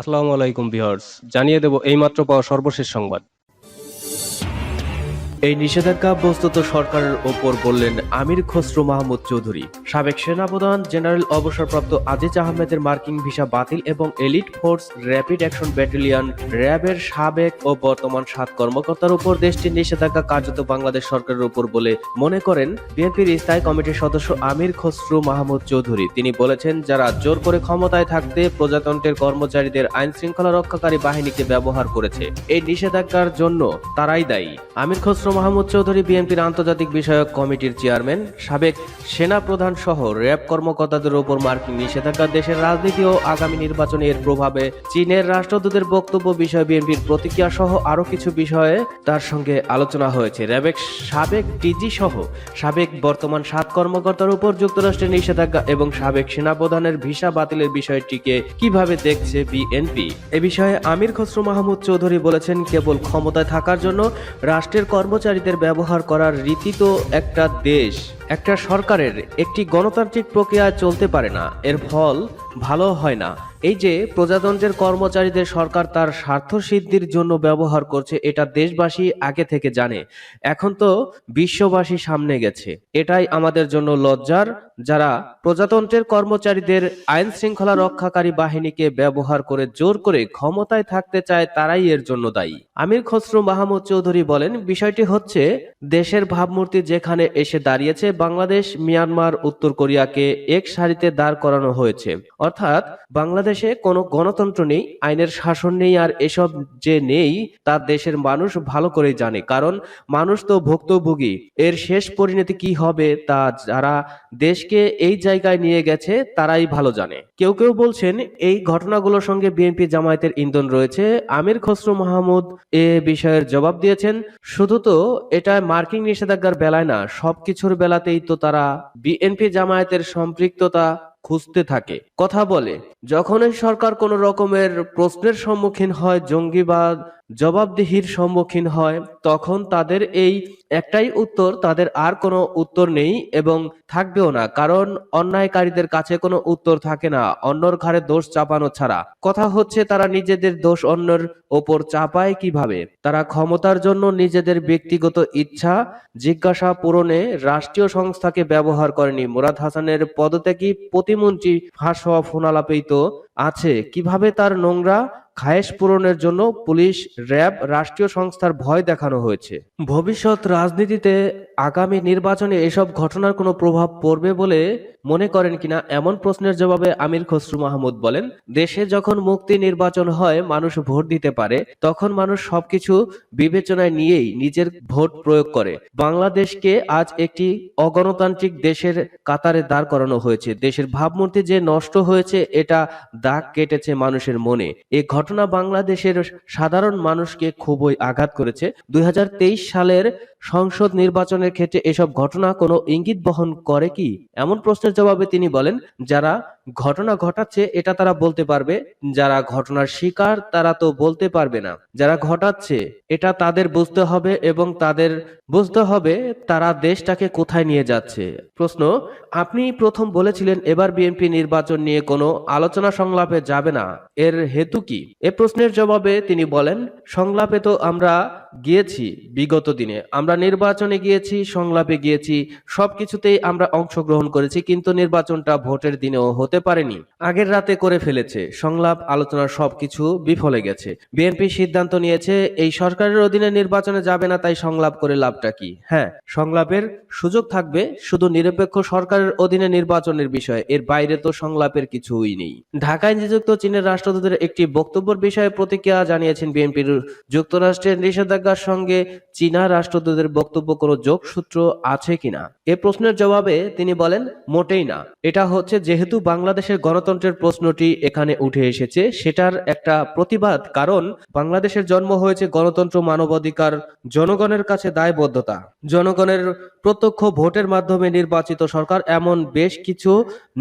আসসালামু আলাইকুম ভিউয়ার্স। জানিয়ে দেব এইমাত্র পাওয়া সর্বশেষ সংবাদ। এই নিষেধাজ্ঞা বস্তুত সরকারের ওপর বললেন আমির খসরু মাহমুদ চৌধুরী। সাবেক সেনাপ্রধান জেনারেল অবসরপ্রাপ্ত আজিজ আহমেদের মার্কিং ভিসা বাতিল এবং elite force rapid action battalion র্যাবের সাবেক ও বর্তমান সাত কর্মকর্তার উপর দেশটির নিষেধাজ্ঞা কার্যত বাংলাদেশ সরকারের উপর বলে মনে করেন বিএনপির স্থায়ী কমিটির সদস্য আমির খসরু মাহমুদ চৌধুরী। তিনি বলেছেন, যারা জোর করে ক্ষমতায় থাকতে প্রজাতন্ত্রের কর্মচারীদের আইন শৃঙ্খলা রক্ষাকারী বাহিনীকে ব্যবহার করেছে, এই নিষেধাজ্ঞার জন্য তারাই দায়ী। আমির খসরু মাহমুদ চৌধুরী বিএনপির আন্তর্জাতিক বিষয়ক কমিটির চেয়ারম্যান, সাবেক সেনা প্রধান সহ র্যাব কর্মকর্তাদের উপর মার্কিন নিষেধাজ্ঞা দেশের রাজনীতি ও আগামী নির্বাচনে এর প্রভাবে চীনের রাষ্ট্রদূতের বক্তব্য বিষয়ে বিএনপির প্রতিক্রিয়া সহ আরও কিছু বিষয়ে তার সঙ্গে আলোচনা হয়েছে। র্যাবের সাবেক ডিজি সহ সাবেক বর্তমান সাত কর্মকর্তার উপর যুক্তরাষ্ট্রের নিষেধাজ্ঞা এবং সাবেক সেনাপ্রধানের ভিসা বাতিলের বিষয়টিকে কীভাবে দেখছে বিএনপি? এ বিষয়ে আমির খসরু মাহমুদ চৌধুরী বলেছেন, কেবল ক্ষমতায় থাকার জন্য রাষ্ট্রের কর্মচারীদের ব্যবহার করার রীতি তো একটা দেশ। একটা সরকারের একটি গণতান্ত্রিক প্রক্রিয়া চলতে পারে না। এর ফল ভালো হয় না। এই যে প্রজাতন্ত্রের কর্মচারীদের সরকার তার স্বার্থ সিদ্ধির জন্য ব্যবহার করছে, এটা দেশবাসী আগে থেকে জানে। এখন তো বিশ্ববাসী সামনে গেছে। এটাই আমাদের জন্য লজ্জার, যারা প্রজাতন্ত্রের কর্মচারীদের আইন শৃঙ্খলা রক্ষাকারী বাহিনীকে ব্যবহার করে জোর করে ক্ষমতায় থাকতে চায়, তারাই এর জন্য দায়ী। আমির খসরু মাহমুদ চৌধুরী বলেন, বিষয়টি হচ্ছে দেশের ভাবমূর্তি যেখানে এসে দাঁড়িয়েছে বাংলাদেশ, মিয়ানমার, উত্তর কোরিয়াকে এক সারিতে দাঁড় করানো হয়েছে। অর্থাৎ বাংলাদেশে কোনো গণতন্ত্র নেই, আইনের শাসন নেই, আর এসব যে নেই, তা দেশের মানুষ ভালো করেই জানে। কারণ মানুষ তো ভুক্তভোগী। এর শেষ পরিণতি কি হবে, তা যারা দেশকে এই জায়গায় নিয়ে গেছে, তারাই ভালো জানে। কেউ কেউ বলছেন, এই ঘটনাগুলোর সঙ্গে বিএনপি জামায়াতের ইন্ধন রয়েছে। আমির খসরু মাহমুদ এ বিষয়ের জবাব দিয়েছেন, শুধু তো এটা মার্কিং নিষেধাজ্ঞার বেলায় না, সবকিছুর বেলাতেই তো তারা বিএনপি জামায়াতের সম্পৃক্ততা খুঁজতে থাকে। কথা বলে, যখনই সরকার কোনো রকমের প্রশ্নের সম্মুখীন হয় জঙ্গিবাদ জবাবদিহির সম্মুখীন হয়, তখন তাদের এই একটাই উত্তর, তাদের আর কোনো উত্তর নেই এবং থাকবেও না, কারণ অন্যায়কারীদের কাছে কোনো উত্তর থাকে না, অন্যর ঘাড়ে দোষ চাপানো ছাড়া। কথা হচ্ছে, তারা নিজেদের দোষ অন্যের ওপর চাপায় কীভাবে? তারা ক্ষমতার জন্য নিজেদের ব্যক্তিগত ইচ্ছা, জিজ্ঞাসা পূরণে রাষ্ট্রীয় সংস্থাকে ব্যবহার করেনি। মুরাদ হাসানের পদত্যাগী প্রতিমন্ত্রী ফাঁস হওয়া ফোনালাপেই তো আছে। কীভাবে তার নোংরা খায়েশ পূরণের জন্য পুলিশ, র্যাব, রাষ্ট্রীয় সংস্থার ভয় দেখানো হয়েছে? ভবিষ্যৎ রাজনীতিতে আগামী নির্বাচনে এসব ঘটনার কোনো প্রভাব পড়বে বলে মনে করেন কিনা এমন প্রশ্নের জবাবে আমির খসরু মাহমুদ বলেন, দেশে যখন মুক্তি নির্বাচন হয়, মানুষ ভোট দিতে পারে, তখন মানুষ সবকিছু বিবেচনায় নিয়েই নিজের ভোট প্রয়োগ করে। বাংলাদেশকে আজ একটি অগণতান্ত্রিক দেশের কাতারে দাঁড় করানো হয়েছে। দেশের ভাবমূর্তি যে নষ্ট হয়েছে, এটা দাগ কেটেছে মানুষের মনে। এ ঘটনা বাংলাদেশের সাধারণ মানুষকে খুবই আঘাত করেছে। দুই হাজার তেইশ সালের সংসদ নির্বাচনের ক্ষেত্রে এসব ঘটনা কোনো ইঙ্গিত বহন করে কি? এমন প্রশ্নের জবাবে তিনি বলেন, যারা ঘটনা ঘটাচ্ছে এটা তারা বলতে পারবে, যারা ঘটনার শিকার তারা তো বলতে পারবে না। যারা ঘটাচ্ছে এটা তাদের বুঝতে হবে এবং তাদের বুঝতে হবে তারা দেশটাকে কোথায় নিয়ে যাচ্ছে। প্রশ্ন, আপনি প্রথম বলেছিলেন এবার বিএনপি নির্বাচন নিয়ে কোনো আলোচনা সংলাপে যাবে না, এর হেতু কি? এ প্রশ্নের জবাবে তিনি বলেন, সংলাপে তো আমরা গিয়েছি বিগত দিনে, আমরা নির্বাচনে গিয়েছি, সংলাপে গিয়েছি, সবকিছুতেই আমরা অংশগ্রহণ করেছি, কিন্তু নির্বাচনটা ভোটের দিনেও হতে পারেনি। আগের রাতে করে ফেলেছে, সংলাপ আলোচনা সবকিছু বিফলে গেছে। বিএনপি সিদ্ধান্ত নিয়েছে, এই সরকারের অধীনে নির্বাচনে যাবে না, তাই সংলাপ করে লাভটা কি? হ্যাঁ সংলাপের সুযোগ থাকবে, শুধু নিরপেক্ষ সরকারের অধীনে নির্বাচনের বিষয়ে, এর বাইরে তো সংলাপের কিছুই নেই। ঢাকায় নিযুক্ত চীনের রাষ্ট্রদূতের একটি বক্তব্যের বিষয়ে প্রতিক্রিয়া জানিয়েছেন বিএনপির যুক্তরাষ্ট্রের নিষেধাজ্ঞার সঙ্গে চীনা রাষ্ট্রদূতের বক্তব্য কোনো যোগসূত্র আছে কিনা? এ প্রশ্নের জবাবে তিনি বলেন, মোটেই না। এটা হচ্ছে যেহেতু বাংলাদেশের গণতন্ত্রের প্রশ্নটি এখানে উঠে এসেছে, সেটার একটা প্রতিবাদ কারণ বাংলাদেশের জন্ম হয়েছে গণতন্ত্র, মানবাধিকার, জনগণের কাছে দায়বদ্ধতা। জনগণের প্রত্যক্ষ ভোটের মাধ্যমে নির্বাচিত সরকার এমন বেশ কিছু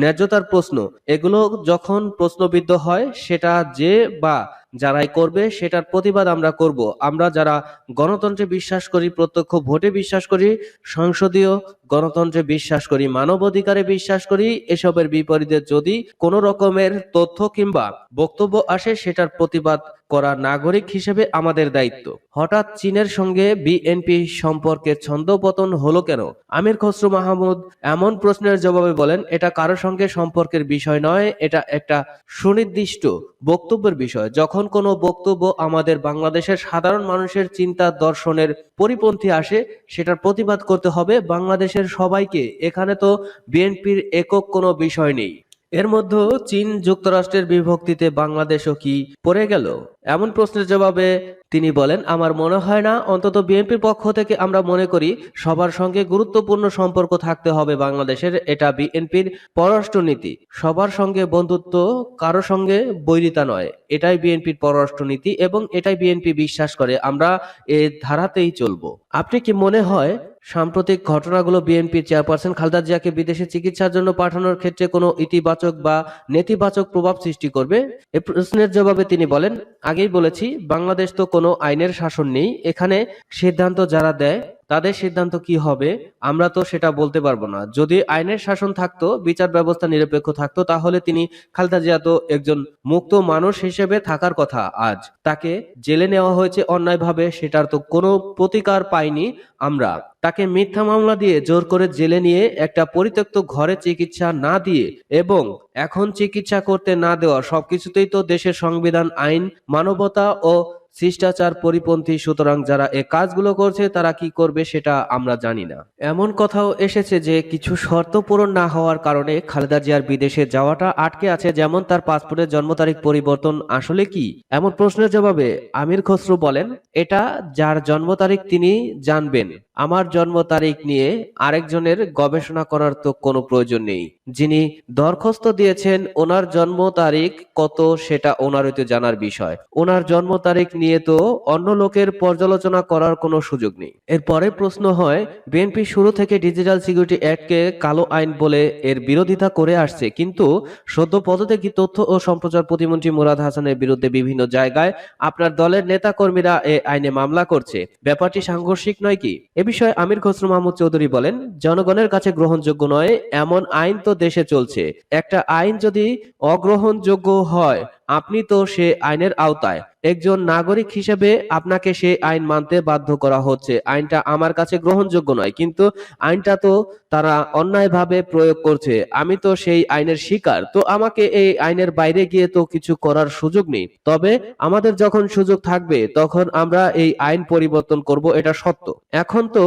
ন্যায্যতার প্রশ্ন। এগুলো যখন প্রশ্নবিদ্ধ হয়, সেটা যে বা যারাই করবে, সেটার প্রতিবাদ আমরা করব। আমরা যারা গণতন্ত্রে বিশ্বাস করি, প্রত্যক্ষ ভোটে বিশ্বাস করি, সংসদীয় গণতন্ত্রে বিশ্বাস করি, মানবাধিকারে বিশ্বাস করি, এসবের বিপরীতে যদি কোনো রকমের তথ্য কিংবা বক্তব্য আসে, সেটার প্রতিবাদ করা নাগরিক হিসেবে আমাদের দায়িত্ব। হঠাৎ চীনের সঙ্গে বিএনপি সম্পর্কে ছন্দপতন হলো কেন? আমির খসরু মাহমুদ এমন প্রশ্নের জবাবে বলেন, এটা কারও সঙ্গে সম্পর্কের বিষয় নয়, এটা একটা সুনির্দিষ্ট বক্তব্যের বিষয়। যখন কোনো বক্তব্য আমাদের বাংলাদেশের সাধারণ মানুষের চিন্তা দর্শনের পরিপন্থী আসে, সেটার প্রতিবাদ করতে হবে বাংলাদেশের সবাইকে। এখানে তো বিএনপির একক কোনো বিষয় নেই। এর মধ্যে চীন যুক্তরাষ্ট্রের বিভক্তিতে বাংলাদেশও কি পড়ে গেল? এমন প্রশ্নের জবাবে তিনি বলেন, আমার মনে হয় না, অন্তত বিএনপির পক্ষ থেকে আমরা মনে করি সবার সঙ্গে গুরুত্বপূর্ণ সম্পর্ক থাকতে হবে বাংলাদেশের। এটা বিএনপির পররাষ্ট্রনীতি। সবার সঙ্গে বন্ধুত্ব কারও সঙ্গে বৈরিতা নয়। এটাই বিএনপির পররাষ্ট্রনীতি এবং এটাই বিএনপি বিশ্বাস করে। আমরা এ ধারাতেই চলবো। আপনি কি মনে হয় সাম্প্রতিক ঘটনাগুলো বিএনপির চেয়ারপারসন খালেদা জিয়াকে বিদেশে চিকিৎসার জন্য পাঠানোর ক্ষেত্রে কোনো ইতিবাচক বা নেতিবাচক প্রভাব সৃষ্টি করবে? এ প্রশ্নের জবাবে তিনি বলেন, আগেই বলেছি, বাংলাদেশ তো কোনো আইনের শাসন নেই। এখানে সিদ্ধান্ত যারা দেয় তাদের সিদ্ধান্ত কি হবে, আমরা তো সেটা বলতে পারব না। যদি আইনের শাসন থাকতো, বিচার ব্যবস্থা নিরপেক্ষ থাকতো, তাহলে তিনি খালেদা জিয়া তো একজন মুক্ত মানুষ হিসেবে থাকার কথা আজ। তাকে জেলে নেওয়া হয়েছে অন্যায়ভাবে, সেটার তো কোনো প্রতিকার পাইনি আমরা। তাকে মিথ্যা মামলা দিয়ে জোর করে জেলে নিয়ে একটা পরিত্যক্ত ঘরে চিকিৎসা না দিয়ে এবং এখন চিকিৎসা করতে না দেওয়া সবকিছুতেই তো দেশের সংবিধান, আইন, মানবতা ও শিষ্টাচার পরিপন্থী, সুতরাং যারা এ কাজগুলো করছে, তারা কি করবে সেটা আমরা জানি না। এমন কথাও এসেছে যে কিছু শর্ত পূরণ না হওয়ার কারণে খালেদা জিয়ার বিদেশে যাওয়াটা আটকে আছে, যেমন তার পাসপোর্টের জন্ম তারিখ পরিবর্তন আসলে কি? এমন প্রশ্নের জবাবে আমির খসরু বলেন, এটা যার জন্ম তারিখ তিনি জানবেন। আমার জন্ম তারিখ নিয়ে আরেকজনের গবেষণা করার তো কোনো প্রয়োজন নেই। যিনি দরখাস্ত দিয়েছেন, ওনার জন্ম তারিখ কত সেটা ওনারই তো জানার বিষয়। ওনার জন্ম তারিখ নিয়ে তো অন্য লোকের পর্যালোচনা করার কোনো সুযোগ নেই। এরপরে প্রশ্ন হয়, বিএনপি শুরু থেকে ডিজিটাল সিকিউরিটি অ্যাক্টকে কালো আইন বলে এর বিরোধিতা করে আসছে। কিন্তু সদ্য পদত্যাগী তথ্য ও সম্প্রচার প্রতিমন্ত্রী মুরাদ হাসানের বিরুদ্ধে বিভিন্ন জায়গায় আপনার দলের নেতাকর্মীরা এ আইনে মামলা করছে। ব্যাপারটি সাংঘর্ষিক নয় কি? এ বিষয়ে আমির খসরু মাহমুদ চৌধুরী বলেন, জনগণের কাছে গ্রহণযোগ্য নয়, এমন আইন তো দেশে চলছে। একটা আইন যদি অগ্রহণযোগ্য হয় আপনি তো সে আইনের আওতায়। একজন নাগরিক হিসেবে আপনাকে সেই আইন মানতে বাধ্য করা হচ্ছে। আইনটা আমার কাছে গ্রহণযোগ্য নয়, কিন্তু আইনটা তো তারা অন্যায়ভাবে প্রয়োগ করছে। আমি তো সেই আইনের শিকার, তো আমাকে এই আইনের বাইরে গিয়ে তো কিছু করার সুযোগ নেই। তবে আমাদের যখন সুযোগ থাকবে, তখন আমরা এই আইন পরিবর্তন করব, এটা সত্য। এখন তো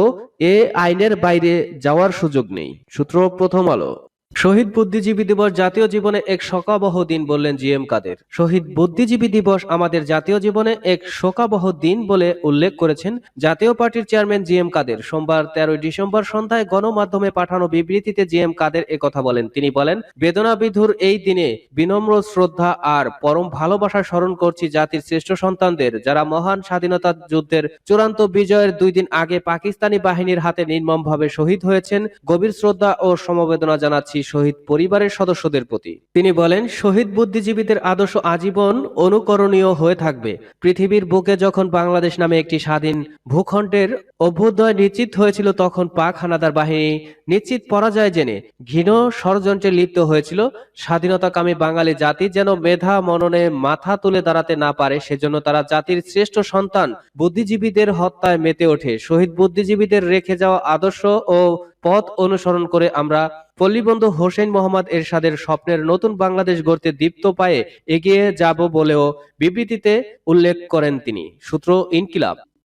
এ আইনের বাইরে যাওয়ার সুযোগ নেই। সূত্র প্রথম আলো। শহীদ বুদ্ধিজীবী দিবস জাতীয় জীবনে এক শোকাবহ দিন বললেন জি এম কাদের। শহীদ বুদ্ধিজীবী দিবস আমাদের জাতীয় জীবনে এক শোকাবহ দিন বলে উল্লেখ করেছেন জাতীয় পার্টির চেয়ারম্যান জি এম কাদের। সোমবার তেরোই ডিসেম্বর সন্ধ্যায় গণমাধ্যমে পাঠানো বিবৃতিতে জি এম কাদের কথা বলেন। তিনি বলেন, বেদনা বিধুর এই দিনে বিনম্র শ্রদ্ধা আর পরম ভালোবাসা স্মরণ করছি জাতির শ্রেষ্ঠ সন্তানদের, যারা মহান স্বাধীনতা যুদ্ধের চূড়ান্ত বিজয়ের দুই দিন আগে পাকিস্তানি বাহিনীর হাতে নির্মমভাবে শহীদ হয়েছেন। গভীর শ্রদ্ধা ও সমবেদনা জানাচ্ছি শহীদ পরিবারের সদস্যদের প্রতি। তিনি বলেন, শহীদ বুদ্ধিজীবীদের আদর্শ আজীবন অনুকরণীয় হয়ে থাকবে। পৃথিবীর বুকে যখন বাংলাদেশ নামে একটি স্বাধীন ভূখণ্ডের অভ্যুদয় নিশ্চিত হয়েছিল তখন পাক হানাদার বাহিনী। নিশ্চিত পরাজয় জেনে ঘৃণ ষড়যন্ত্রে লিপ্ত হয়েছিল। স্বাধীনতাকামী বাঙালি জাতি যেন মেধা মননে মাথা তুলে দাঁড়াতে না পারে, সেজন্য তারা জাতির শ্রেষ্ঠ সন্তান বুদ্ধিজীবীদের হত্যায় মেতে ওঠে। শহীদ বুদ্ধিজীবীদের রেখে যাওয়া আদর্শ ও পথ অনুসরণ করে আমরা পল্লীবন্ধু হোসেন মোহাম্মদ এরশাদের স্বপ্নের নতুন বাংলাদেশ গড়তে দীপ্ত পায়ে এগিয়ে যাব বলেও বিবৃতিতে উল্লেখ করেন তিনি। সূত্র ইনকিলাব।